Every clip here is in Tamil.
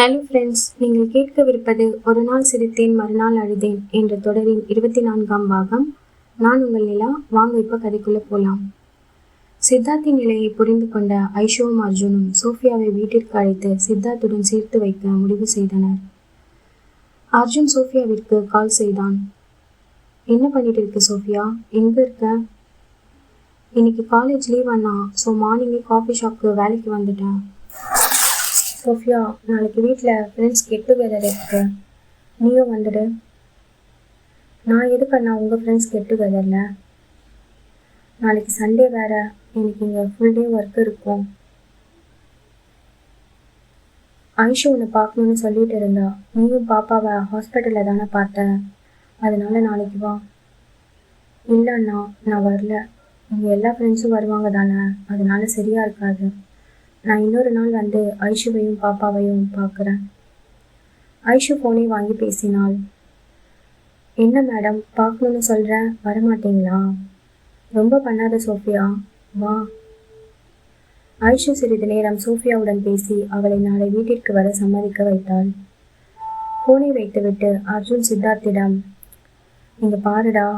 ஹலோ ஃப்ரெண்ட்ஸ் நீங்கள் கேட்கவிருப்பது ஒரு நாள் சிரித்தேன் மறுநாள் அழுதேன் என்ற தொடரின் இருபத்தி நான்காம் பாகம். நான் உங்கள் நிலா வாங்க இப்போ கதைக்குள்ளே போகலாம் சித்தார்த்தின் நிலையை புரிந்து கொண்ட ஐஷோவும் அர்ஜுனும் சோஃபியாவை வீட்டிற்கு அழைத்து சித்தார்த்துடன் சேர்த்து வைக்க முடிவு செய்தனர். அர்ஜுன் சோஃபியாவிற்கு கால் செய்தான். என்ன பண்ணிட்டு இருக்க சோஃபியா? எங்கே இருக்க? இன்னைக்கு காலேஜ் லீவ் அண்ணா. ஸோ மார்னிங்கே காஃபி ஷாப்க்கு வேலைக்கு வந்துட்டேன். சோஃபியா நாளைக்கு வீட்டில் ஃப்ரெண்ட்ஸ் கெட் டுகெதர் இருக்கு நீயும் வந்துடு. நான் எது அண்ணா உங்கள் ஃப்ரெண்ட்ஸ் கெட் டுகெதரில் நாளைக்கு சண்டே வேற. எனக்கு இங்கே ஃபுல் டே ஒர்க் இருக்கும். ஐஷு உன்னை பார்க்கணுன்னு சொல்லிட்டு இருந்தா நீயும் பாப்பாவை ஹாஸ்பிட்டலில் தானே பார்த்த. அதனால நாளைக்கு வா. இல்லை அண்ணா நான் வரல. இங்கே எல்லா ஃப்ரெண்ட்ஸும் வருவாங்க தானே. அதனால சரியா இருக்காது. நான் இன்னொரு நாள் வந்து ஐஷுவையும் பாப்பாவையும் பார்க்குறேன். ஐஷு ஃபோனை வாங்கி பேசினாள். என்ன மேடம் பார்க்கணுன்னு சொல்கிறேன் வரமாட்டீங்களா? ரொம்ப பண்ணாத சோஃபியா வா. ஐஷு சிறிது நேரம் சோஃபியாவுடன் பேசி அவளை நாளை வீட்டிற்கு வர சம்மதிக்க வைத்தாள். ஃபோனை வைத்துவிட்டு அர்ஜுன் சித்தார்த்திடம் நீங்கள் பாருடா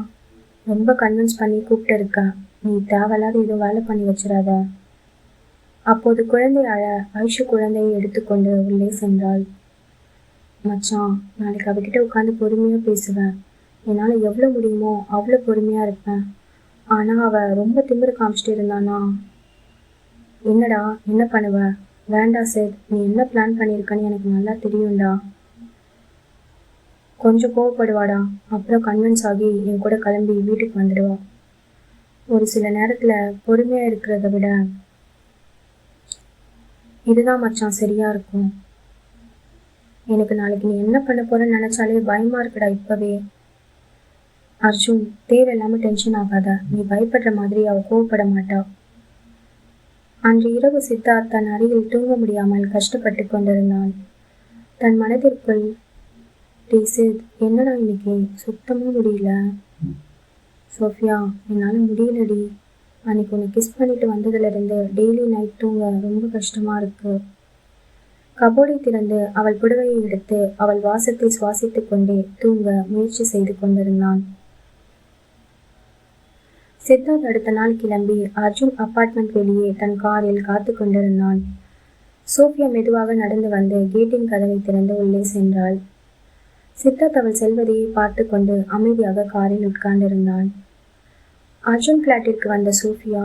ரொம்ப கன்வின்ஸ் பண்ணி கூப்பிட்டு இருக்க. நீ தேவையில்லாத எதுவும் வேலை பண்ணி வச்சிடாத. அப்போது குழந்தை அழ ஐஷு குழந்தையை எடுத்துக்கொண்டு உள்ளே சென்றாள். மச்சான் நாளைக்கு அவகிட்ட உட்காந்து பொறுமையாக பேசுவேன். என்னால் எவ்வளோ முடியுமோ அவ்வளோ பொறுமையாக இருப்பேன். ஆனால் அவள் ரொம்ப திமிரு காமிச்சிட்டு இருந்தானா? என்னடா என்ன பண்ணுவ? வேண்டாம் சார் நீ என்ன பிளான் பண்ணியிருக்கன்னு எனக்கு நல்லா தெரியும்டா. கொஞ்சம் கோவப்படுவாடா. அப்புறம் கன்வின்ஸ் ஆகி என் கூட கிளம்பி வீட்டுக்கு வந்துடுவா. ஒரு சில நேரத்தில் பொறுமையாக இருக்கிறத விட இதுதான் மச்சான் சரியா இருக்கும். எனக்கு நாளைக்கு நீ என்ன பண்ண போறன்னு நினைச்சாலே பயமா இருக்குடா இப்பவே. அர்ஜுன் தேவையில்லாம டென்ஷன் ஆகாத. நீ பயப்படுற மாதிரி அவ கோவப்பட மாட்டா. அன்று இரவு சித்தார்த் தன் அருகில் தூங்க முடியாமல் கஷ்டப்பட்டு கொண்டிருந்தான். தன் மனதிற்குள் டீசித் என்னடா இன்னைக்கு? சுத்தமும் முடியல. சோஃபியா என்னால் முடியலடி. அன்றைக்கி உன்னை கிஸ் பண்ணிட்டு வந்ததுலேருந்து டெய்லி நைட் தூங்க ரொம்ப கஷ்டமா இருக்கு. கபோர்டை திறந்து அவள் புடவையை எடுத்து அவள் வாசத்தை சுவாசித்துக் கொண்டே தூங்க முயற்சி செய்து கொண்டிருந்தான். சித்தார்த் அடுத்த நாள் கிளம்பி அர்ஜுன் அப்பார்ட்மெண்ட் வெளியே தன் காரில் காத்து கொண்டிருந்தான். சோஃபியா மெதுவாக நடந்து வந்து கேட்டின் கதவை திறந்து உள்ளே சென்றாள். சித்தார்த் அவள் செல்வதையே பார்த்து கொண்டு அமைதியாக காரில் உட்கார்ந்திருந்தான். அர்ஜுன் பிளாட்டிற்கு வந்த சோஃபியா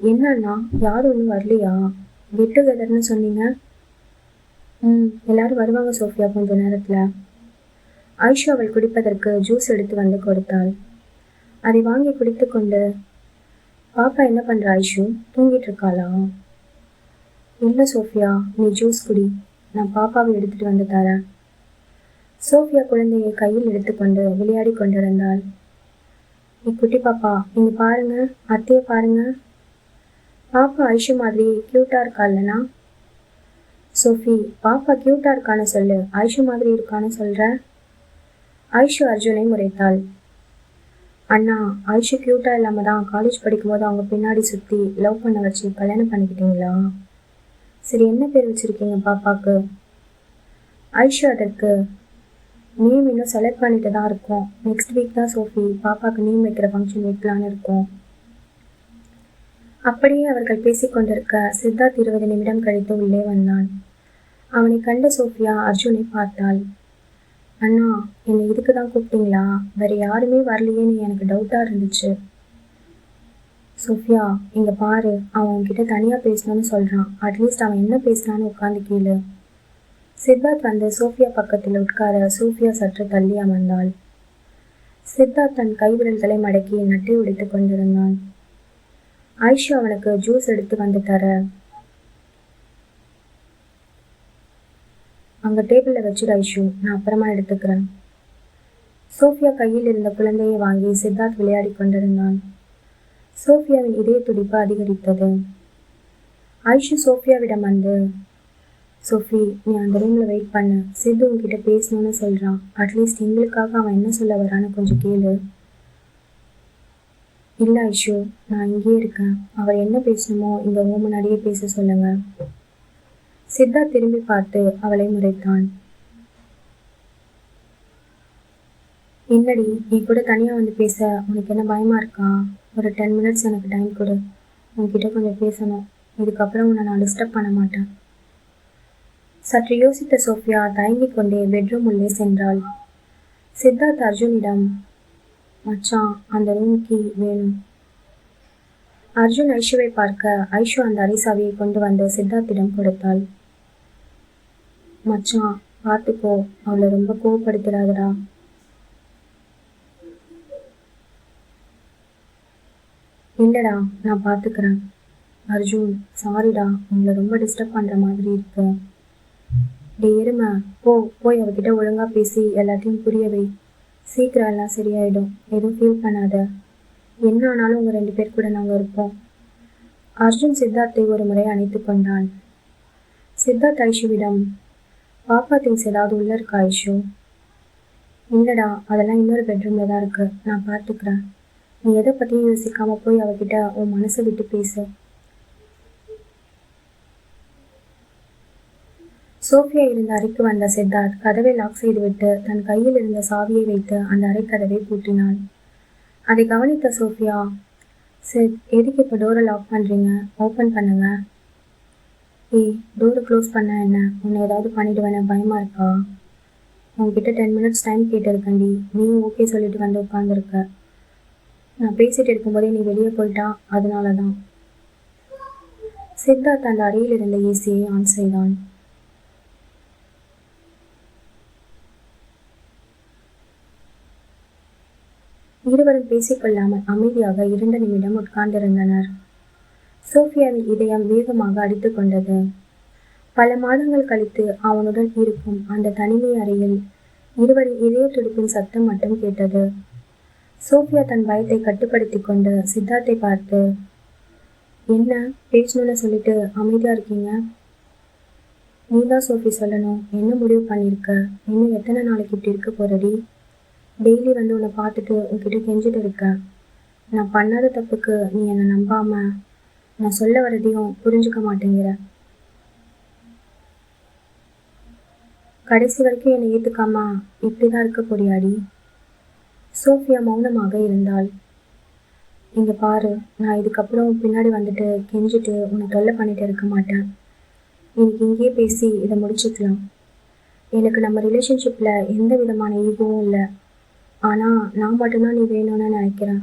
என்னன்னா யாரும் ஒன்றும் வரலையா? கெட் டுகெதர்னு சொன்னீங்க. ம் எல்லாரும் வருவாங்க சோஃபியா கொஞ்ச நேரத்தில். ஐஷா அவள் குடிப்பதற்கு ஜூஸ் எடுத்து வந்து கொடுத்தாள். அதை வாங்கி குடித்து கொண்டு பாப்பா என்ன பண்ணுற ஐஷு? தூங்கிட்டு இருக்காளா? இல்லை சோஃபியா நீ ஜூஸ் குடி. நான் பாப்பாவை எடுத்துட்டு வந்து தரேன். சோஃபியா குழந்தையை கையில் எடுத்துக்கொண்டு விளையாடி கொண்டிருந்தாள். நீ குட்டி பாப்பா நீங்கள் பாருங்க அத்தையை பாருங்க. பாப்பா ஐஷு மாதிரி கியூட்டா இருக்கா இல்லனா? சோஃபி பாப்பா கியூட்டா இருக்கான்னு சொல்லு. ஐஷு மாதிரி இருக்கான்னு சொல்ற? ஐஷு அர்ஜுனை முறைத்தாள். அண்ணா ஐஷு கியூட்டா இல்லாம தான் காலேஜ் படிக்கும்போது அவங்க பின்னாடி சுத்தி லவ் பண்ண வச்சு கல்யாணம் பண்ணிக்கிட்டீங்களா? சரி என்ன பேர் வச்சிருக்கீங்க பாப்பாக்கு? ஐஷு அதற்கு நேம் இன்னும் செலக்ட் பண்ணிட்டு தான் இருக்கோம். நெக்ஸ்ட் வீக் தான் சோஃபி. பாப்பாவுக்கு நேம் வைக்கிற ஃபங்க்ஷன் வைக்கலான்னு இருக்கோம். அப்படியே அவர்கள் பேசிக்கொண்டிருக்க சித்தார்த் இருபது நிமிடம் கழித்து உள்ளே வந்தான். அவனை கண்ட சோஃபியா அர்ஜுனை பார்த்தாள். அண்ணா என்னை இதுக்கு தான் கூப்பிட்டீங்களா? வேற யாருமே வரலையேன்னு எனக்கு டவுட்டாக இருந்துச்சு. சோஃபியா இங்கே பாரு. அவன் உங்ககிட்ட தனியாக பேசணும்னு சொல்கிறான் அட்லீஸ்ட் அவன் என்ன பேசுகிறான்னு உட்காந்து கேளு. சித்தார்த் வந்து சோஃபியா பக்கத்தில் உட்கார சோஃபியா சற்று தள்ளி அமர்ந்தாள். சித்தார்த் தன் கைவிரல்களை மடக்கி நட்டை உடைத்துக் கொண்டிருந்தான். ஆயிஷா அவனுக்கு ஜூஸ் எடுத்து வந்து தர. அங்கே டேபிளில் வச்சிரு ஐஷு நான் அப்புறமா எடுத்துக்கிறேன். சோஃபியா கையில் இருந்த குழந்தையை வாங்கி சித்தார்த் விளையாடி கொண்டிருந்தான். சோஃபியாவின் இதய துடிப்பு அதிகரித்தது. ஐஷு சோஃபியாவிடம் வந்து சோஃபி நீ அந்த ரூமில் வெயிட் பண்ணு. சித்து உங்ககிட்ட பேசணும்னு சொல்கிறான் அட்லீஸ்ட் எங்களுக்காக அவன் என்ன சொல்ல வரான்னு கொஞ்சம் கேளு. இல்லை ஐஷு நான் இங்கேயே இருக்கேன். அவர் என்ன பேசணுமோ இந்த உங்க முன்னாடியே பேச சொல்லுங்க. சித்தா திரும்பி பார்த்து அவளை முறைத்தான். என்னடி நீ கூட தனியாக வந்து பேச உனக்கு என்ன பயமா இருக்கா? ஒரு டென் மினிட்ஸ் எனக்கு டைம் கொடு. உன்கிட்ட கொஞ்சம் பேசணும். இதுக்கப்புறம் உன்னை நான் டிஸ்டர்ப் பண்ண மாட்டேன். சற்று யோசித்த சோஃபியா தயங்கிக் கொண்டே பெட்ரூம் உள்ளே சென்றாள். சித்தார்த் அர்ஜுனிடம் மச்சான் அந்த ரூம் கீ வேணும். அர்ஜுன் ஐஷுவை பார்க்க ஐஷு அந்த அரிசாவியை கொண்டு வந்து சித்தார்த்திடம் கொடுத்தாள். மச்சான் பார்த்துக்கோ அவளை ரொம்ப கோவப்படுத்துறாதடா. இல்லடா நான் பார்த்துக்கிறேன். அர்ஜுன் சாரிடா உங்களை ரொம்ப டிஸ்டர்ப் பண்ணுற மாதிரி இருக்கு. டே எருமை போ போய் அவகிட்ட ஒழுங்கா பேசி எல்லாத்தையும் புரிய வை. சீக்கிரம் எல்லாம் சரியாயிடும். எதுவும் ஃபீல் பண்ணாத. என்ன ஆனாலும் உங்கள் ரெண்டு பேர் கூட நாங்கள் இருப்போம். அர்ஜுன் சித்தார்த்தை ஒரு முறை அணைத்து கொண்டான். சித்தார்த் ஐஷுவிடம் பாப்பா திங்ஸ் ஏதாவது உள்ள இருக்கா ஐஷு? இல்லடா அதெல்லாம் இன்னொரு பெட்ரூம்ல தான் இருக்கு. நான் பார்த்துக்கிறேன். நீ எதை பற்றியும் யோசிக்காம போய் அவகிட்ட உன் மனசை விட்டு பேசு. சோஃபியா இருந்த அறைக்கு வந்த சித்தார்த் கதவை லாக் செய்துவிட்டு தன் கையில் இருந்த சாவியை வைத்து அந்த அறை கதவை பூட்டினான். அதை கவனித்த சோஃபியா சித் எதுக்கு இப்போ டோரை லாக் பண்ணுறீங்க ஓப்பன் பண்ணுங்க. ஏய் டோரை க்ளோஸ் பண்ண என்ன? உன்னை ஏதாவது பண்ணிவிடுவேன் பயமாக இருக்கா? உங்ககிட்ட டென் மினிட்ஸ் டைம் கேட்டிருக்கேன்டி. நீயும் ஓகே சொல்லிட்டு வந்து உட்காந்துருக்க நான் பேசிட்டு இருக்கும்போதே நீ வெளியே போயிட்டா அதனால தான் சித்தார்த் அந்த அறையில் இருந்த ஏசியை ஆன் செய்தான். இருவரும் பேசிக்கொள்ளாமல் அமைதியாக இரண்டு நிமிடம் உட்கார்ந்திருந்தனர். சோஃபியாவின் இதயம் வேகமாக அடித்துக்கொண்டது பல மாதங்கள் கழித்து அவனுடன் இருக்கும் அந்த தனிமை அறையில் இருவரின் இதய துடிப்பின் சத்தம் மட்டும் கேட்டது. சோஃபியா தன் பயத்தை கட்டுப்படுத்தி கொண்டு சித்தார்த்தை பார்த்து என்ன? பேசணும்னு சொல்லிட்டு அமைதியா இருக்கீங்க? நீ தான் சோஃபி சொல்லணும். என்ன முடிவு பண்ணியிருக்க? இன்னும் எத்தனை நாளைக்கு இப்படி இருக்க போறடி? டெய்லி வந்து உன்னை பார்த்துட்டு உன்கிட்ட கெஞ்சிட்டு இருக்கேன் நான் பண்ணாத தப்புக்கு நீ என்னை நம்பாம நான் சொல்ல வரதையும் புரிஞ்சுக்க மாட்டேங்கிற. கடைசி வரைக்கும் என்னை ஏற்றுக்காம இப்படி தான் இருக்க போறியாடி. சோஃபியா மௌனமாக இருந்தாள். இங்கே பாரு நான் இதுக்கப்புறம் பின்னாடி வந்துட்டு கெஞ்சிட்டு உன்னை தொல்லை பண்ணிட்டு இருக்க மாட்டேன். இன்னைக்கு இங்கேயே பேசி இதை முடிச்சுக்கலாம். எனக்கு நம்ம ரிலேஷன்ஷிப்பில் எந்த விதமான ஈகவும் இல்லை. ஆனால் நான் மட்டும்தான் நீ வேணும்னு நினைக்கிறேன்.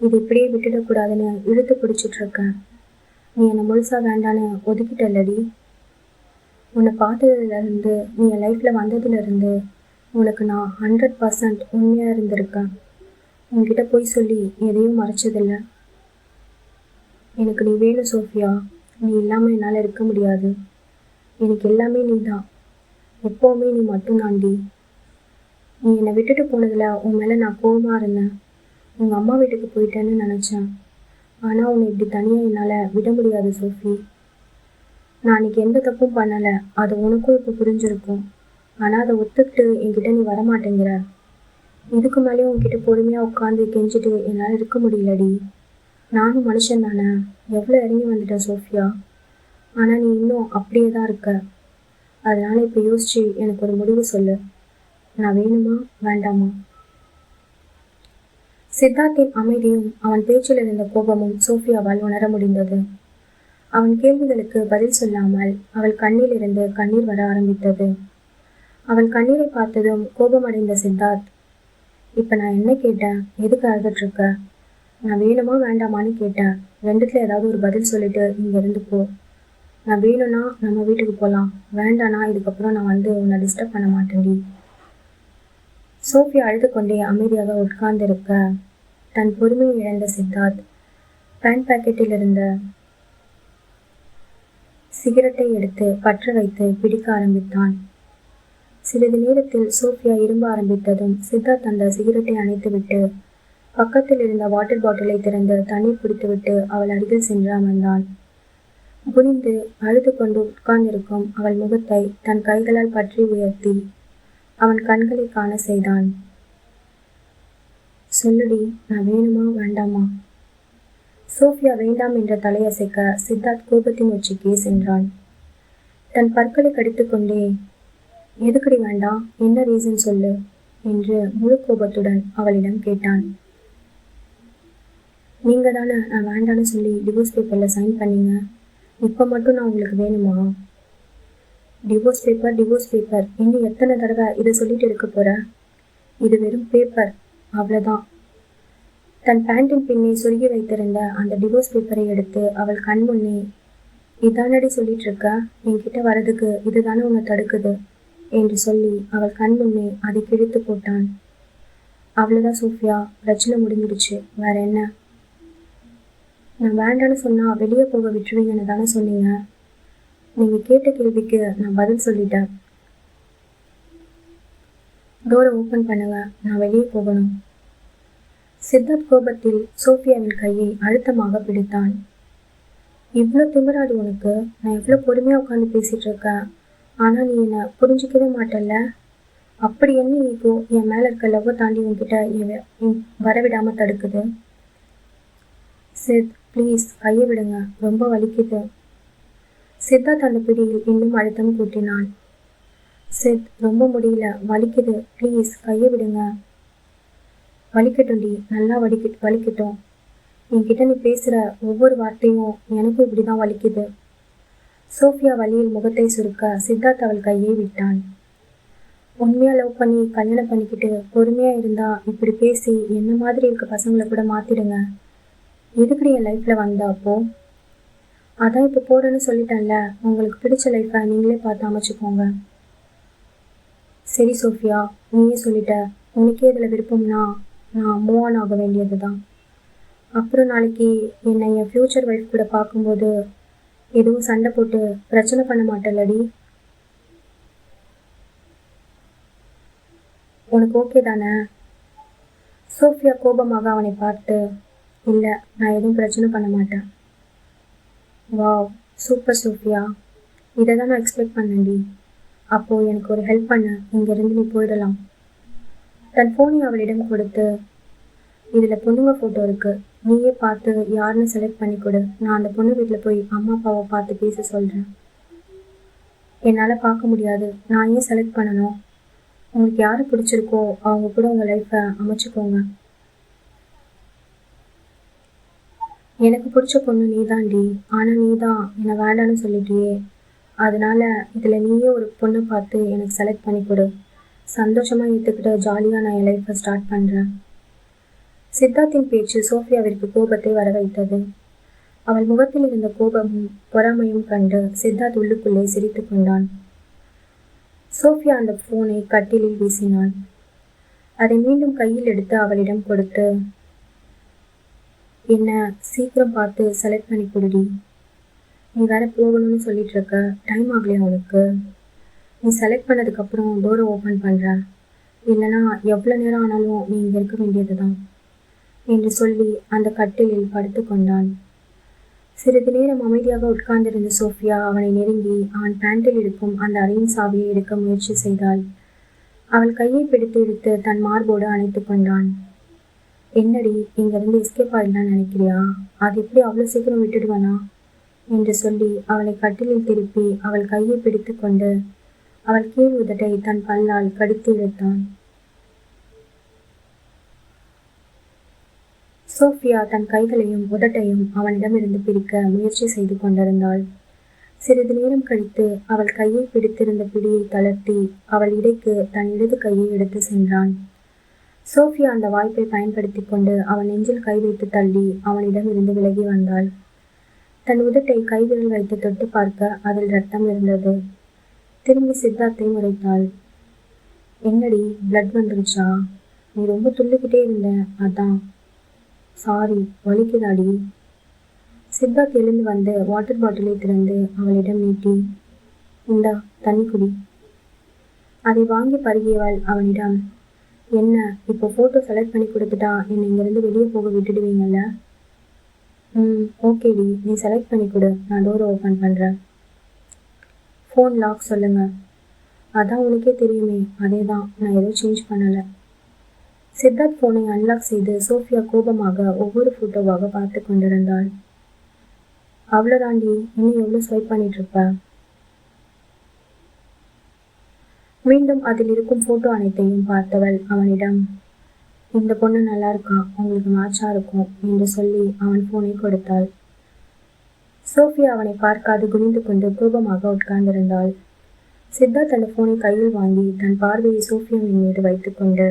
இது இப்படியே விட்டுடக்கூடாதுன்னு இழுத்து பிடிச்சிட்ருக்கேன் நீ என்னை முழுசாக வேண்டான்னு ஒதுக்கிட்டல்லடி. உன்னை பார்த்ததுலேருந்து நீ என் லைஃப்பில் வந்ததுலேருந்து உனக்கு நான் ஹண்ட்ரட் பர்சன்ட் உண்மையாக இருந்திருக்கேன். உன்கிட்ட போய் சொல்லி எதையும் மறைச்சதில்லை. எனக்கு நீ வேணும் சோஃபியா. நீ இல்லாமல் என்னால் இருக்க முடியாது. எனக்கு எல்லாமே நீ தான் எப்போவுமே நீ மட்டும் தாண்டி நீ என்னை விட்டுட்டு போனதில் உன் மேலே நான் கோவமாக இருந்தேன். உங்கள் அம்மா வீட்டுக்கு போயிட்டேன்னு நினச்சேன். ஆனால் உன்னை இப்படி தனியாக என்னால் விட முடியாது சோஃபி. நான் அன்றைக்கி எந்த தப்பும் பண்ணலை. அது உனக்கும் இப்போ புரிஞ்சிருக்கும். ஆனால் அதை ஒத்துக்கிட்டு என்கிட்ட நீ வரமாட்டேங்கிற. இதுக்கு மேலேயும் உன்கிட்ட பொறுமையாக உட்காந்து கெஞ்சிட்டு என்னால் இருக்க முடியலடி. நானும் மனுஷன் தானே. எவ்வளோ இறங்கி வந்துட்டேன் சோஃபியா? ஆனால் நீ இன்னும் அப்படியே தான் இருக்க. அதனால் இப்போ யோசிச்சு எனக்கு ஒரு முடிவு சொல்லு. நான் வேணுமா? வேண்டாமா? சித்தார்த்தின் அமைதியும் அவன் பேச்சில் இருந்த கோபமும் சோஃபியாவால் உணர முடிந்தது. அவன் கேள்விகளுக்கு பதில் சொல்லாமல் அவள் கண்ணில் இருந்து கண்ணீர் வர ஆரம்பித்தது. அவள் கண்ணீரை பார்த்ததும் கோபமடைந்த சித்தார்த் இப்போ நான் என்ன கேட்டேன் எதுக்கு அழுதுட்டு இருக்க நான் வேணுமா வேண்டாமான்னு கேட்டேன் ரெண்டுத்துல ஏதாவது ஒரு பதில் சொல்லிட்டு இங்க இருந்து போ. நான் வேணும்னா நம்ம வீட்டுக்கு போகலாம் வேண்டானா இதுக்கப்புறம் நான் வந்து உன்னை டிஸ்டர்ப் பண்ண மாட்டேன்டி. சோஃபி அழுது கொண்டே அமைதியாக உட்கார்ந்திருக்க தன் பொறுமையை இழந்த சித்தார்த் பேண்ட் பாக்கெட்டில் இருந்த சிகரெட்டை எடுத்து பற்ற வைத்து பிடிக்க ஆரம்பித்தான். சிறிது நேரத்தில் சோஃபியா இரும்ப ஆரம்பித்ததும் சித்தார்த் அந்த சிகரெட்டை அணைத்துவிட்டு பக்கத்தில் இருந்த வாட்டர் பாட்டிலை திறந்து தண்ணீர் குடித்துவிட்டு அவள் அருகில் சென்று அமர்ந்தான். குனிந்து அழுது கொண்டு உட்கார்ந்திருக்கும் அவள் முகத்தை தன் கைகளால் பற்றி உயர்த்தி அவன் கண்களை காண செய்தான். சொல்லுடி நான் வேணுமா வேண்டாமா? சோஃபியா வேண்டாம் என்ற தலையசைக்க சித்தார்த் கோபத்தின் உச்சிக்கே சென்றான். தன் பற்களை கடித்துக்கொண்டே எதுக்கடி வேண்டாம் என்ன ரீசன் சொல்லு? என்று முழு கோபத்துடன் அவளிடம் கேட்டான். நீங்க தானே நான் வேண்டான்னு சொல்லி டிவோர்ஸ் பேப்பரில் சைன் பண்ணீங்க. இப்போ மட்டும் நான் உங்களுக்கு வேணுமா? டிவோர்ஸ் பேப்பர் டிவோர்ஸ் பேப்பர் இன்னும் எத்தனை தடவை இதை சொல்லிட்டு இருக்க போற? இது வெறும் பேப்பர் அவ்வளோதான் தன் பேண்டின் பின்னே சொருகி வைத்திருந்த அந்த டிவோர்ஸ் பேப்பரை எடுத்து அவள் கண் முன்னே இதானடி சொல்லிட்டு இருக்க? என்கிட்ட வரதுக்கு இதுதானே உன்னை தடுக்குது? என்று சொல்லி அவள் கண் முன்னே அதை கிழித்து போட்டான். அவ்வளோதான் சோஃபியா. பிரச்சனை முடிஞ்சிடுச்சு. வேற என்ன? நான் வேண்டான்னு சொன்னால் வெளியே போக விட்டுருவீங்கன்னு தானே சொன்னீங்க? நீங்கள் கேட்ட கேள்விக்கு நான் பதில் சொல்லிட்டேன். டோரை ஓப்பன் பண்ணுங்க நான் வெளியே போகணும். சித்தார்த் கோபத்தில் சோஃபியாவின் கையை அழுத்தமாக பிடித்தான். இவ்வளோ திமிராடி உனக்கு நான் எவ்வளோ பொறுமையாக உட்காந்து பேசிகிட்டு இருக்கேன் ஆனால் நீ என்னை புரிஞ்சிக்கவே மாட்டல்ல? அப்படி என்ன ஈகோ என் மேலே இருக்க லவ்வை தாண்டி உன்கிட்ட என் என் வரவிடாமல் தடுக்குது? சித் ப்ளீஸ் கையை விடுங்க. ரொம்ப வலிக்குது. சித்தா அந்த பிடியில் இன்னும் அழுத்தம் கூட்டினான் சித் ரொம்ப முடியல. வலிக்குது. ப்ளீஸ் கையை விடுங்க. வலிக்கட்டும்டி. நல்லா வலிக்க வலிக்கட்டும். என்கிட்ட நீ பேசுகிற ஒவ்வொரு வார்த்தையும் எனக்கும் இப்படி தான் வலிக்குது. சோஃபியா வழியில் முகத்தை சுருக்க சித்தார்த் அவள் கையை விட்டான். உண்மையாக லவ் பண்ணி கல்யாணம் பண்ணிக்கிட்டு பொறுமையாக இருந்தால் இப்படி பேசி என்ன மாதிரி இருக்க பசங்களை கூட மாற்றிடுங்க எதுக்குடி என் லைஃப்பில் வந்த அப்போது அதான் இப்போ போடுன்னு சொல்லிட்டேன்ல. உங்களுக்கு பிடிச்ச லைஃப்பை நீங்களே பார்த்து அமைச்சுக்கோங்க. சரி சோஃபியா. நீயே சொல்லிட்ட. உனக்கே இதில் விருப்பம்னா நான் மூவ் ஆன் ஆக வேண்டியது தான் அப்புறம் நாளைக்கு என்னை என் ஃப்யூச்சர் ஒய்ஃப் கூட பார்க்கும்போது எதுவும் சண்டை போட்டு பிரச்சனை பண்ண மாட்டேல்லடி. உனக்கு ஓகே தானே? சோஃபியா கோபமாக அவனை பார்த்து இல்லை நான் எதுவும் பிரச்சனை பண்ண மாட்டேன். வாவ் சூப்பர் சோஃபியா இதை தான் நான் எக்ஸ்பெக்ட் பண்ணேன்டி. அப்போது எனக்கு ஒரு ஹெல்ப் பண்ண. இங்கேருந்து நீ போயிடலாம். தன் ஃபோனை அவளிடம் கொடுத்து இதில் பொண்ணுங்க ஃபோட்டோ இருக்குது நீயே பார்த்து யாருன்னு செலக்ட் பண்ணி கொடு. நான் அந்த பொண்ணு வீட்டில் போய் அம்மா அப்பாவை பார்த்து பேச சொல்கிறேன் என்னால் பார்க்க முடியாது. நான் ஏன் செலக்ட் பண்ணணும்? உங்களுக்கு யார் பிடிச்சிருக்கோ அவங்க கூட உங்கள் லைஃப்பை அமைச்சுக்கோங்க. எனக்கு பிடிச்ச பொண்ணு நீதான்டி ஆனால் நீ தான் என்னை வேண்டான்னு சொல்லிட்டியே. அதனால இதில் நீயே ஒரு பொண்ணை பார்த்து எனக்கு செலக்ட் பண்ணி கொடு. சந்தோஷமாக ஏற்றுக்கிட்ட ஜாலியாக நான் என் லைஃப்பை ஸ்டார்ட் பண்ணுறேன் சித்தார்த்தின் பேச்சு சோஃபியாவிற்கு கோபத்தை வரவைத்தது அவள் முகத்தில் இருந்த கோபமும் பொறாமையும் கண்டு சித்தார்த் உள்ளுக்குள்ளே சிரித்து கொண்டான். சோஃபியா அந்த ஃபோனை கட்டிலில் வீசினாள். அதை மீண்டும் கையில் எடுத்து அவளிடம் கொடுத்து என்ன சீக்கிரம் பார்த்து செலக்ட் பண்ணி கொடுடி. நீ வேற போகணும்னு சொல்லிட்டு இருக்க டைம் ஆகலையா உனக்கு? நீ செலக்ட் பண்ணதுக்கப்புறம் டோரை ஓப்பன் பண்ணுற இல்லைனா எவ்வளோ நேரம் ஆனாலும் நீ இங்கே இருக்க வேண்டியது தான் என்று சொல்லி அந்த கட்டிலில் படுத்து கொண்டான். சிறிது நேரம் அமைதியாக உட்கார்ந்திருந்த சோஃபியா அவனை நெருங்கி அவன் பேண்டில் இருக்கும் அந்த அறையின் சாவியை எடுக்க முயற்சி செய்தாள். அவள் கையை பிடித்து இழுத்து தன் மார்போடு அணைத்து கொண்டான். என்னடி இங்கிருந்து எஸ்கேப் ஆயிடலாம்னு நினைக்கிறியா? அது எப்படி அவ்வளோ சீக்கிரம் விட்டுடுவானா? என்று சொல்லி அவளை கட்டிலில் திருப்பி அவள் கையை பிடித்து கொண்டு அவள் கீழ் உதட்டை தன் பல்லால் கடித்து இழுத்தான். சோஃபியா தன் கைகளையும் உதட்டையும் அவனிடமிருந்து பிரிக்க முயற்சி செய்து கொண்டிருந்தாள். சிறிது நேரம் கழித்து அவள் கையை பிடித்திருந்த பிடியை தளர்த்தி அவள் இடைக்கு தன் இடது கையை எடுத்து சென்றான். சோஃபியா அந்த வாய்ப்பை பயன்படுத்தி கொண்டு அவன் நெஞ்சில் கை வைத்து தள்ளி அவனிடம் இருந்து விலகி வந்தாள். தன் உதட்டை கைவிரல் வைத்து தொட்டு பார்க்க அதில் ரத்தம் இருந்தது. திரும்பி சித்தார்த்தை முறைத்தாள். என்னடி பிளட் வந்துருச்சா? நீ ரொம்ப துள்ளிக்கிட்டே இருந்த அதான். சாரி வலிக்குதாடி? சித்தார்த் எழுந்து வந்து வாட்டர் பாட்டிலை திறந்து அவளிடம் நீட்டி இந்தா தண்ணி குடி. அதை வாங்கி பருகியவள் அவனிடம் என்ன? இப்போ ஃபோட்டோ செலக்ட் பண்ணி கொடுத்துட்டா? என்னை இங்கேருந்து வெளியே போக விட்டுடுவீங்கல்ல? ம் ஓகேடி நீ செலக்ட் பண்ணி கொடு. நான் டோரை ஓப்பன் பண்ணுறேன் ஃபோன் லாக் சொல்லுங்கள் அதான் உனக்கே தெரியுமே. அதே தான் நான் எதுவும் சேஞ்ச் பண்ணலை. சித்தார்த் ஃபோனை அன்லாக் செய்து சோஃபியா கோபமாக ஒவ்வொரு ஃபோட்டோவாக பார்த்து கொண்டிருந்தாள் அவ்வளோதாண்டி இன்னும் எவ்வளோ ஸ்வைப் பண்ணிட்டு மீண்டும் அதில் இருக்கும் போட்டோ அனைத்தையும் பார்த்தவள் அவனிடம் இந்த பொண்ணு நல்லா இருக்கா? உங்களுக்கு மேட்சா இருக்கும் என்று சொல்லி அவன் போனை கொடுத்தாள். சோஃபியா அவனை பார்க்காது குனிந்து கொண்டு கோபமாக உட்கார்ந்திருந்தாள். சித்தார்த் அந்த போனை கையில் வாங்கி தன் பார்வையை சோஃபியாவின் மீது வைத்துக்கொண்டு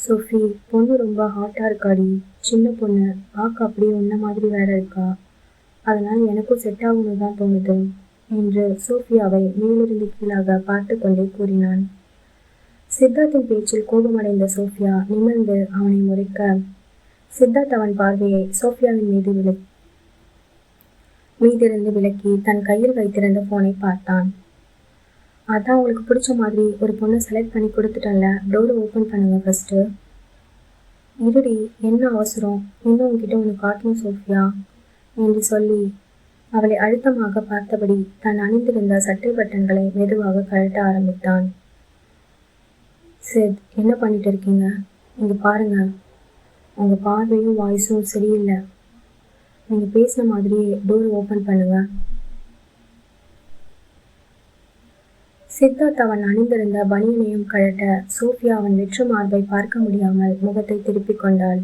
சோஃபி பொண்ணு ரொம்ப ஹாட்டாக இருக்காடி. சின்ன பொண்ணு. பார்க்க அப்படியே உன்ன மாதிரி வேற இருக்கா. அதனால் எனக்கும் செட் ஆகணும்னு தான் தோணுது. என்று சோஃபியாவை மேலிருந்து கீழாக பார்த்து கொண்டே கூறினான். சித்தார்த்தின் பேச்சில் கோபமடைந்த சோஃபியா நிமிர்ந்து அவனை முறைக்க சித்தார்த் அவன் பார்வையை சோஃபியாவின் மீது விழு மீதிருந்து விலக்கி தன் கையில் வைத்திருந்த போனை பார்த்தான். அதான் உங்களுக்கு பிடிச்ச மாதிரி ஒரு பொண்ணை செலக்ட் பண்ணி கொடுத்துட்டல டோர் ஓப்பன் பண்ணுங்க ஃபர்ஸ்ட் இருடி என்ன அவசரம்? இன்னும் உங்ககிட்ட ஒன்று காட்டணும் சோஃபியா என்று சொல்லி அவளை அழுத்தமாக பார்த்தபடி தான் அணிந்திருந்த சட்டை பட்டன்களை மெதுவாக கழட்ட ஆரம்பித்தான். சித் என்ன பண்ணிட்டு இருக்கீங்க? இங்க பாருங்க. உங்க பார்வையும் வாய்ஸும் சரியில்லை. நீங்க பேசின மாதிரி டோர் ஓபன் பண்ணுங்க. சித்தார்த் அவன் அணிந்திருந்த பனியனையும் கழட்ட சோஃபியா அவன் வெற்று மார்பை பார்க்க முடியாமல் முகத்தை திருப்பிக் கொண்டாள்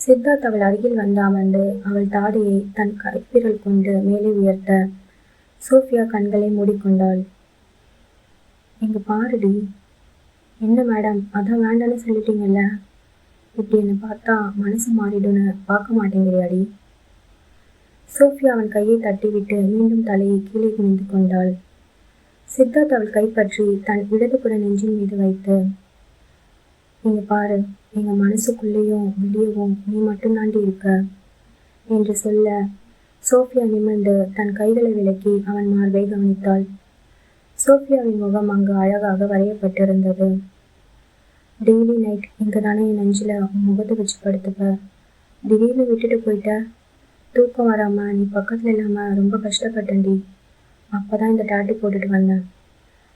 சித்தார்த் அவள் அருகில் வந்து அமர்ந்து அவள் தாடியை தன் கைப்பிரல் கொண்டு மேலே உயர்த்த சோஃபியா கண்களை மூடிக்கொண்டாள். இங்க பாருடி. என்ன மேடம் அதான் வேண்டான்னு சொல்லிட்டீங்கல்ல? இப்படி என்னை பார்த்தா மனசு மாறிடுன்னு பார்க்க மாட்டேங்கிறியாடி? சோஃபியா அவன் கையை தட்டிவிட்டு மீண்டும் தலையை கீழே குனிந்து கொண்டாள். சித்தார்த் அவள் கைப்பற்றி தன் இடதுபுற நெஞ்சின் மீது வைத்து நீங்கள் பாரு. எங்கள் மனசுக்குள்ளேயும் வெளியவும் நீ மட்டும்தாண்டி இருக்க என்று சொல்ல சோஃபியா நிமிர்ந்து தன் கைகளை விலக்கி அவன் மார்பை கவனித்தாள். சோஃபியாவின் முகம் அங்கு அழகாக வரையப்பட்டிருந்தது. டெய்லி நைட் இங்கே தானே என் நெஞ்சில் உன் முகத்தை வச்சு படுத்துப்ப. திடீர்னு விட்டுட்டு போயிட்ட. தூக்கம் வராமல் நீ பக்கத்தில் இல்லாமல் ரொம்ப கஷ்டப்பட்டேன்டி. அப்போ தான் இந்த டாட்டி போட்டுட்டு வந்தேன்.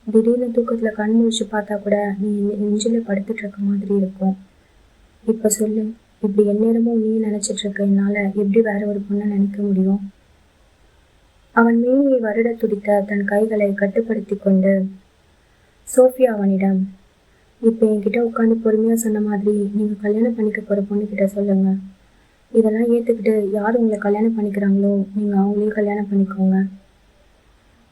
திடீர்னு தூக்கத்தில் கண் முழிச்சு பார்த்தா கூட நீ நெஞ்சில் படுத்துட்டு இருக்க மாதிரி இருக்கும். இப்போ சொல்லு. இப்படி எந்நேரமும் நீ நினச்சிட்ருக்க என்னால் எப்படி வேற ஒரு பொண்ணை நினைக்க முடியும்? அவன் மேனியை வருட துடித்த தன் கைகளை கட்டுப்படுத்தி கொண்டு சோஃபியா அவனிடம் இப்போ என்கிட்ட உட்காந்து பொறுமையாக சொன்ன மாதிரி நீங்கள் கல்யாணம் பண்ணிக்க போகிற பொண்ணுக்கிட்ட சொல்லுங்கள் இதெல்லாம் ஏற்றுக்கிட்டு யார் உங்களை கல்யாணம் பண்ணிக்கிறாங்களோ நீங்கள் அவங்களையும் கல்யாணம் பண்ணிக்கோங்க.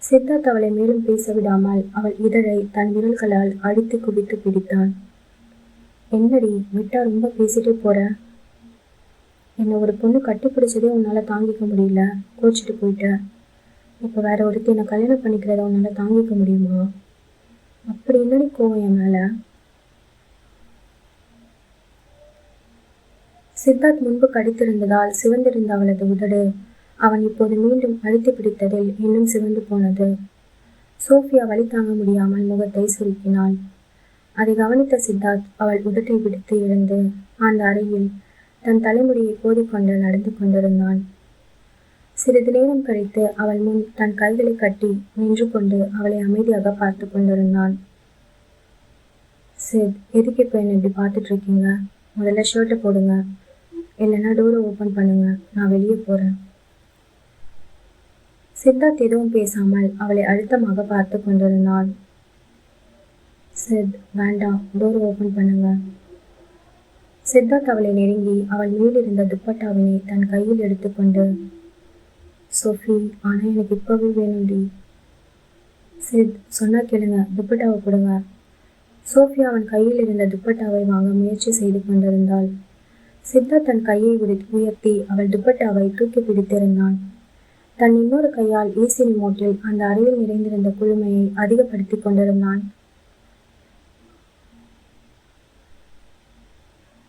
சித்தார்த் அவளை மேலும் பேச விடாமல் அவள் இதழை தன் விரல்களால் அடித்து குவித்து பிடித்தான். என்னடி விட்டா ரொம்ப பேசிட்டே போற? என்னை ஒரு பொண்ணு கட்டிப்பிடிச்சதே உன்னால் தாங்கிக்க முடியல. கோச்சிட்டு போயிட்ட. இப்போ வேற ஒருத்தி என்னை கல்யாணம் பண்ணிக்கிறத உன்னால் தாங்கிக்க முடியுமா? அப்படி என்னடி கோவம் என் மேலே? சித்தார்த் முன்பு கடித்திருந்ததால் சிவந்திருந்த அவளது உதடு அவன் இப்போது மீண்டும் அழுத்தி பிடித்ததில் இன்னும் சிவந்து போனது. சோஃபியா வலி தாங்க முடியாமல் முகத்தை சுருக்கினாள். அதை கவனித்த சித்தார்த் அவள் உதட்டை பிடித்து எழுந்து அந்த அறையில் தன் தலைமுடியை கோதிக்கொண்டு நடந்து கொண்டிருந்தான். சிறிது நேரம் கழித்து அவள் முன் தன் கைகளை கட்டி நின்று கொண்டு அவளை அமைதியாக பார்த்து கொண்டிருந்தான். சித் எதுக்கு இப்போ என்ன இப்படி பார்த்துட்டு இருக்கீங்க? முதல்ல ஷர்ட்டை போடுங்க. இல்லைன்னா டோரை ஓப்பன் பண்ணுங்க. நான் வெளியே போகிறேன் சித்தார்த் எதுவும் பேசாமல் அவளை அழுத்தமாக பார்த்து கொண்டிருந்தான். செட் வேண்டாம் டோர் ஓப்பன் பண்ணுங்க. சித்தார்த் அவளை நெருங்கி அவள் மேலிருந்த துப்பட்டாவினை தன் கையில் எடுத்துக்கொண்டு சோஃபி ஆனால் எனக்கு இப்போவே வேணும்டி. சித் சொன்னா கேளுங்க துப்பட்டாவை கொடுங்க. சோஃபியா அவன் கையில் இருந்த துப்பட்டாவை வாங்க முயற்சி செய்து கொண்டிருந்தாள். சித்தார்த் தன் கையை உயர்த்தி உயர்த்தி அவள் துப்பட்டாவை தூக்கி பிடித்திருந்தான். தன் இன்னொரு கையால் ஏசி ரிமோட்டில் அந்த அறையில் நிறைந்திருந்த குழுமையை அதிகப்படுத்தி கொண்டிருந்தான்.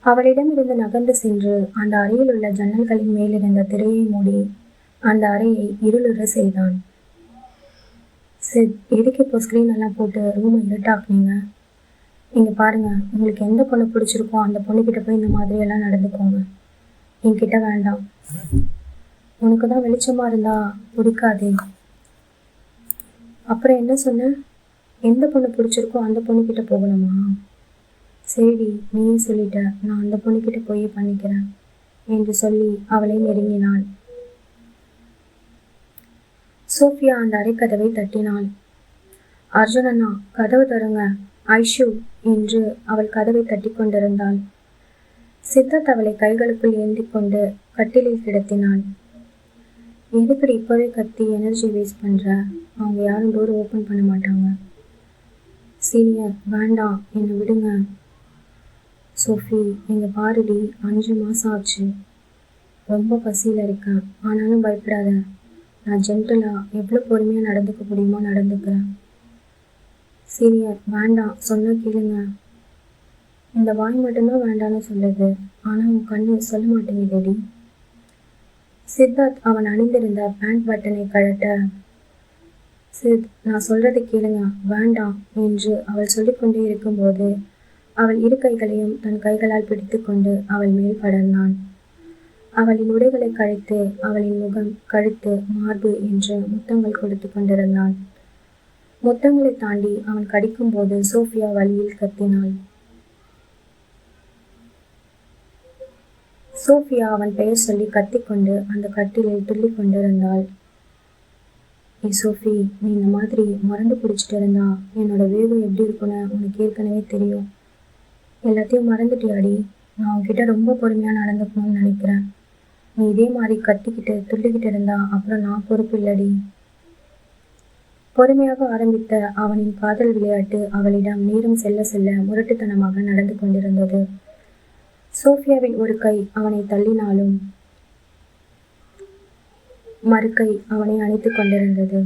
அவளிடமிருந்து நகர்ந்து சென்று அந்த அறையில் உள்ள ஜன்னல்களின் மேலிருந்த திரையை மூடி அந்த அறையை இருளுற செய்தான். சரி எதுக்கு இப்போ ஸ்க்ரீன் எல்லாம் போட்டு ரூமை இருட்டாக்குனீங்க? நீங்கள் பாருங்கள் உங்களுக்கு எந்த பொண்ணு பிடிச்சிருக்கோ அந்த பொண்ணுக்கிட்ட போய் இந்த மாதிரியெல்லாம் நடந்துக்கோங்க. என்கிட்ட வேண்டாம். உனக்கு தான் வெளிச்சமாக இருந்தா பிடிக்காதே. அப்புறம் என்ன சொன்ன? எந்த பொண்ணு பிடிச்சிருக்கோ அந்த பொண்ணுக்கிட்ட போகணுமா? சரி நீயே சொல்லிட்ட. நான் அந்த பொண்ணுக்கிட்ட போய் பண்ணிக்கிறேன் என்று சொல்லி அவளை நெருங்கினாள். சோஃபியா அந்த அரைக்கதவை தட்டினாள். அர்ஜுனனா கதவு தருங்க ஐஷு என்று அவள் கதவை தட்டி கொண்டிருந்தாள். சித்தார்த் அவளை கைகளுக்குள் ஏந்தி கொண்டு கட்டிலில் கிடத்தினான் எதுக்கடி இப்போவே கத்தி எனர்ஜி வேஸ்ட் பண்ணுற அவங்க யாரும் டோர் ஓப்பன் பண்ண மாட்டாங்க. சீனியர் வேண்டாம் என்னை விடுங்க. சோஃபி நீங்கள் பாருடி அஞ்சு மாதம் ஆச்சு. ரொம்ப பசியில் இருக்கேன். ஆனாலும் பயப்படாத. நான் ஜென்டலாக எவ்வளோ பொறுமையாக நடந்துக்க முடியுமோ நடந்துக்கிறேன். சீனியர் வேண்டாம். சொன்னால் கேளுங்க. இந்த வாய் மட்டும்தான் வேண்டாம்னு சொல்லுது. ஆனால் உன் கண்ணு சொல்ல மாட்டேங்குதேடி. சித்தார்த் அவன் அணிந்திருந்த பேண்ட் பட்டனை கழட்ட. சித் நான் சொல்கிறத கேளுங்க. வேண்டாம் என்று அவள் சொல்லிக்கொண்டே இருக்கும்போது அவள் இரு கைகளையும் தன் கைகளால் பிடித்துக்கொண்டு அவள் மேல் படர்ந்தான். அவளின் உடைகளை கழித்து அவளின் முகம் கழுத்து மார்பு என்று முத்தங்கள் கொடுத்து கொண்டிருந்தான். முத்தங்களை தாண்டி அவன் கடிக்கும்போது சோஃபியா வழியில் கத்தினாள். சோஃபியா அவன் பெயர் சொல்லி கத்திக்கொண்டு அந்த கட்டிலில் துள்ளிக் கொண்டிருந்தாள். ஏ சோஃபி நீ இந்த மாதிரி மறந்து பிடிச்சிட்டு இருந்தா? என்னோட வேகம் எப்படி இருக்குன்னு உனக்கு ஏற்கனவே தெரியும். எல்லாத்தையும் மறந்துட்டியாடி. நான் உன்கிட்ட ரொம்ப பொறுமையாக நடந்துக்கணும்னு நினைக்கிறேன். நீ இதே மாதிரி கத்திக்கிட்டு துள்ளிக்கிட்டு இருந்தா அப்புறம் நான் பொறுப்பு இல்லடி. பொறுமையாக ஆரம்பித்த அவனின் காதல் விளையாட்டு அவளிடம் நேரம் செல்ல செல்ல முரட்டுத்தனமாக நடந்து கொண்டிருந்தது. சோஃபியாவின் ஒரு கை அவனை தள்ளினாலும் மறுக்கை அவனை அணைத்துக் கொண்டிருந்தது.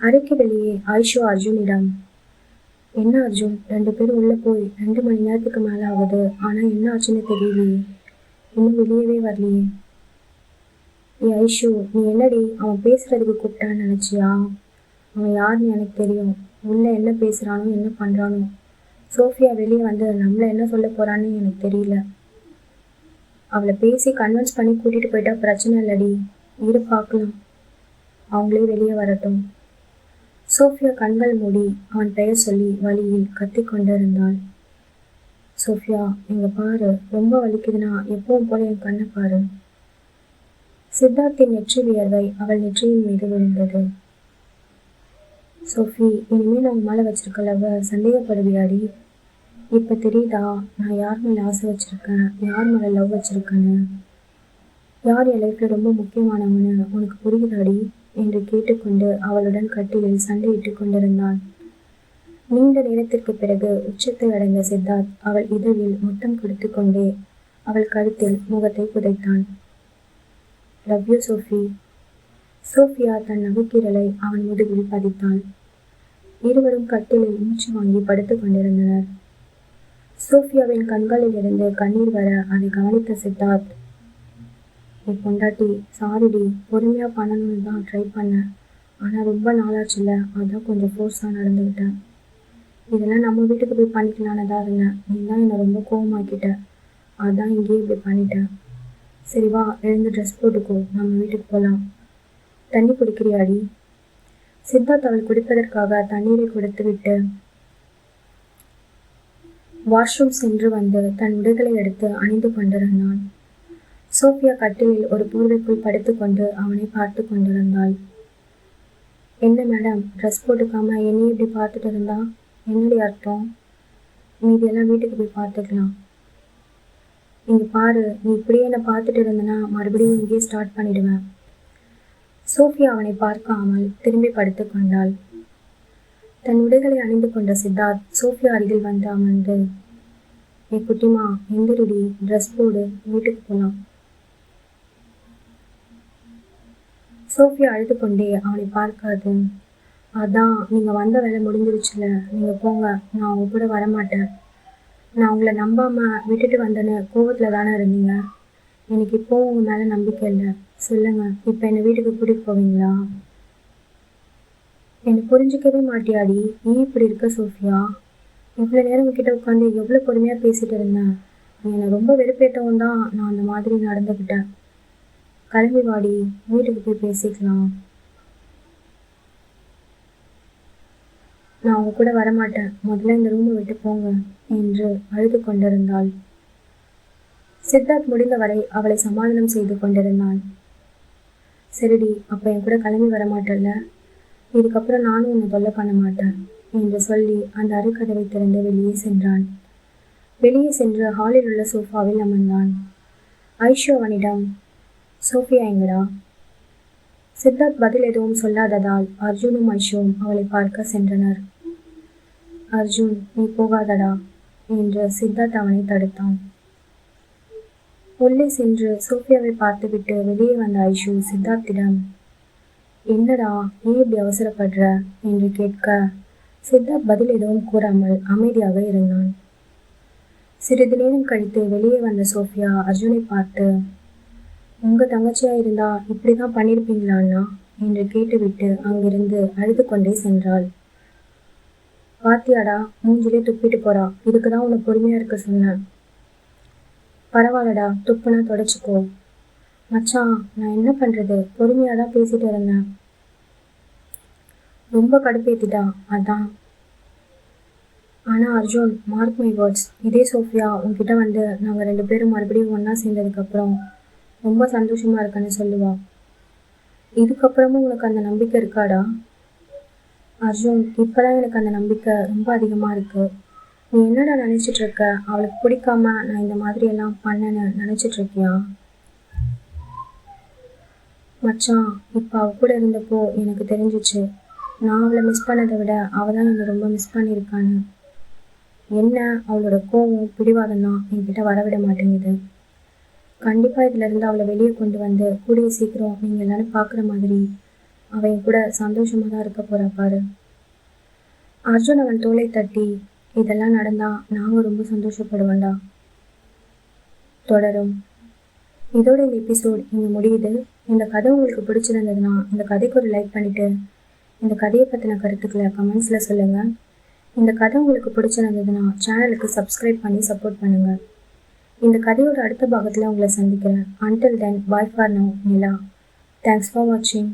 அறைக்கு வெளியே ஆயிஷு அர்ஜுனிடம் என்ன அர்ஜுன்? ரெண்டு பேரும் உள்ளே போய் ரெண்டு மணி நேரத்துக்கு மேலே ஆகுது. ஆனால் என்ன ஆச்சுன்னு தெரியலையே. இன்னும் வெளியவே வரலையே. ஏ ஐஷு நீ என்னடி? அவன் பேசுகிறதுக்கு கூப்பிட்டான்னு நினச்சியா? அவன் யாருன்னு எனக்கு தெரியும். உள்ளே என்ன பேசுகிறானோ என்ன பண்ணுறானோ சோஃபியா வெளியே வந்து நம்மள என்ன சொல்ல போகிறான்னு எனக்கு தெரியல. அவளை பேசி கன்வின்ஸ் பண்ணி கூட்டிகிட்டு போயிட்டா பிரச்சனை இல்லடி. இரு பார்க்கலாம். அவங்களே வெளியே வரட்டும். சோஃபியா கண்கள் மூடி அவன் பெயர் சொல்லி வழியில் கத்தி கொண்டிருந்தாள். சோஃபியா நீங்கள் பாரு ரொம்ப வலிக்குதுன்னா எப்பவும் போல என் கண்ணை பாரு. சித்தார்த்தின் நெற்றி வியர்வை அவள் நெற்றியின் மீது விழுந்தது. சோஃபி இனிமேல் நான் மேலே வச்சிருக்க லவ் சந்தேகப்படுவியாடி. இப்போ தெரியுதா நான் யார் மேலே ஆசை வச்சுருக்கேன் யார் மேலே லவ் வச்சுருக்கேன்னு? யார் என் லைஃப்பில் ரொம்ப முக்கியமானவன்னு உனக்கு புரியுதாடி? என்று கேட்டுக்கொண்டு அவளுடன் கட்டிலில் சண்டையிட்டுக் கொண்டிருந்தான். நீண்ட நேரத்திற்கு பிறகு உச்சத்தை அடைந்த சித்தார்த் அவள் இதழில் முத்தம் கொடுத்து கொண்டே அவள் கழுத்தில் முகத்தை புதைத்தான். Love you Sophie. சோஃபியா தன் நகைக்கீரலை அவன் முதுகில் பதித்தாள் இருவரும் கட்டிலில் மூச்சு வாங்கி படுத்துக் கொண்டிருந்தனர். சோஃபியாவின் கண்களில் இருந்து கண்ணீர் வர அதை கவனித்த சித்தார்த் என் பொண்டாட்டி சாரிடி பொறுமையாக பண்ணணும்னு தான் ட்ரை பண்ணேன். ஆனால் ரொம்ப நாளாச்சுல்ல அதான் கொஞ்சம் ஃபோர்ஸாக நடந்துக்கிட்டேன் இதெல்லாம் நம்ம வீட்டுக்கு போய் பண்ணிக்கலான்னு தான் இருந்தேன். நீ தான் என்னை ரொம்ப கோவமாக்கிட்ட. அதான் இங்கேயே இப்படி பண்ணிட்டேன். சரி வா எழுந்து ட்ரெஸ் போட்டுக்கோ. நம்ம வீட்டுக்கு போகலாம் தண்ணி குடிக்கிறியாடி சித்தார்த் அவள் குடிப்பதற்காக தண்ணீரை கொடுத்துவிட்டு வாஷ்ரூம் சென்று வந்து தன் உடைகளை எடுத்து அணிந்து கொண்டிருந்தான். சோஃபியா கட்டிலில் ஒரு போர்வைக்குள் படுத்துக்கொண்டு அவனை பார்த்து கொண்டிருந்தாள். என்ன மேடம் ட்ரெஸ் போட்டுக்காம என்னையும் இப்படி பார்த்துட்டு இருந்தா? என்னுடைய அர்த்தம்? மீதியெல்லாம் வீட்டுக்கு போய் பார்த்துக்கலாம். நீங்கள் பாரு நீ இப்படியே என்னை பார்த்துட்டு இருந்தனா மறுபடியும் இங்கேயே ஸ்டார்ட் பண்ணிடுவேன். சோஃபியா அவனை பார்க்காமல் திரும்பி படுத்து கொண்டாள். தன் உடைகளை அணிந்து கொண்ட சித்தார்த் சோஃபியா அருகில் வந்து அமர்ந்து என் குட்டிமா எந்திரடி ட்ரெஸ் போடு வீட்டுக்கு போகலாம் சோஃபியா அழுது கொண்டே அவனை பார்க்காது. அதான் நீங்கள் வந்த வேலை முடிஞ்சிருச்சுல. நீங்கள் போங்க. நான் உங்க கூட வரமாட்டேன். நான் உங்களை நம்பாமல் விட்டுட்டு வந்தேன்னு கோவத்தில் தானே இருந்தீங்க? எனக்கு இப்போ உங்கள் மேலே நம்பிக்கை இல்லை. சொல்லுங்க. இப்போ என்னை வீட்டுக்கு கூட்டிகிட்டு போவீங்களா? என்னை புரிஞ்சிக்கவே மாட்டியாடி. நீ இப்படி இருக்க சோஃபியா? இவ்வளோ நேரம் உங்ககிட்ட உட்காந்து எவ்வளோ பொறுமையாக பேசிட்டு இருந்தேன். என்னை ரொம்ப வெறுப்பேற்றவும் தான் நான் அந்த மாதிரி நடந்துக்கிட்டேன் கிளம்பி வாடி வீட்டுக்கு போய் பேசிக்கலாம். நான் உங்க கூட வரமாட்டேன். முதல்ல இந்த ரூமை விட்டு போங்க என்று அழுது கொண்டிருந்தாள். சித்தார்த் முடிந்தவரை அவளை சமாதானம் செய்து கொண்டிருந்தான். சரிடி அப்போ என் கூட கிளம்பி வரமாட்டல்ல? இதுக்கப்புறம் நானும் உன்னை தொல்லை பண்ண மாட்டேன் என்று சொல்லி அந்த அருக்கதவை திறந்து வெளியே சென்றான். வெளியே சென்று ஹாலில் உள்ள சோஃபாவில் அமர்ந்தான். ஐஷோ அவனிடம் சோஃபியா எங்கடா சித்தார்த் பதில் எதுவும் சொல்லாததால் அர்ஜுனும் ஐஷுவும் அவளை பார்க்க சென்றனர். அர்ஜுன் நீ போகாதடா என்று சித்தார்த் அவனை தடுத்தான். உள்ளே சென்று சோஃபியாவை பார்த்துவிட்டு வெளியே வந்த ஐஷு சித்தார்த்திடம் என்னடா நீ இப்படி அவசரப்படுற? என்று கேட்க சித்தார்த் பதில் எதுவும் கூறாமல் அமைதியாக இருந்தான். சிறிது நேரம் கழித்து வெளியே வந்த சோஃபியா அர்ஜுனை பார்த்து உங்கள் தங்கச்சியாக இருந்தால் இப்படி தான் பண்ணியிருப்பீங்களாண்ணா என்று கேட்டுவிட்டு அங்கிருந்து அழுது கொண்டே சென்றாள். பாத்தியாடா மூஞ்சிலே துப்பிட்டு போறா. இதுக்கு தான் உன்னை பொறுமையாக இருக்க சொன்னேன். பரவாயில்லடா துப்புனா தொடச்சிக்கோ. மச்சான் நான் என்ன பண்ணுறது பொறுமையாக தான் பேசிட்டு இருந்தேன். ரொம்ப கடுப்பேத்திட்டா அதான். ஆனால் அர்ஜுன் மார்க் மை வேர்ட்ஸ் இதே சோஃபியா உன்கிட்ட வந்து நாங்கள் ரெண்டு பேரும் மறுபடியும் ஒன்றா சேர்ந்ததுக்கப்புறம் ரொம்ப சந்தோஷமா இருக்கேன்னு சொல்லுவா. இதுக்கப்புறமும் உனக்கு அந்த நம்பிக்கை இருக்காடா? அர்ஜுன் இப்பதான் எனக்கு அந்த நம்பிக்கை ரொம்ப அதிகமா இருக்கு. நீ என்னடா நினைச்சிட்டு இருக்க? அவளுக்கு பிடிக்காம நான் இந்த மாதிரி எல்லாம் பண்ணேன்னு நினைச்சிட்டு இருக்கியா? மச்சான் இப்போ அவ கூட இருந்தப்போ எனக்கு தெரிஞ்சிச்சு. நான் அவளை மிஸ் பண்ணதை விட அவள் தான் என்னை ரொம்ப மிஸ் பண்ணியிருக்கான்னு. என்ன? அவளோட கோவம் பிடிவாதம் தான் என்கிட்ட வரவிட மாட்டேங்குது. கண்டிப்பாக இதிலிருந்து அவளை வெளியே கொண்டு வந்து கூடிய சீக்கிரம் நீங்கள் எல்லாரும் பார்க்குற மாதிரி அவன் கூட சந்தோஷமாக தான் இருக்க போகிறா பாரு. அர்ஜுன் அவன் தோலை தட்டி இதெல்லாம் நடந்தால் நாங்கள் ரொம்ப சந்தோஷப்படுவோம்டா. தொடரும். இதோட இந்த எபிசோட் இங்கே முடியுது. இந்த கதை உங்களுக்கு பிடிச்சிருந்ததுன்னா இந்த கதைக்கு ஒரு லைக் பண்ணிவிட்டு இந்த கதையை பற்றின கருத்துக்களை கமெண்ட்ஸில் சொல்லுங்கள் இந்த கதை உங்களுக்கு பிடிச்சிருந்ததுன்னா சேனலுக்கு சப்ஸ்கிரைப் பண்ணி சப்போர்ட் பண்ணுங்கள் இந்த கதையோட அடுத்த பாகத்தில் உங்களை சந்திக்கிறேன். Until then bye for now Nila thanks for வாட்சிங்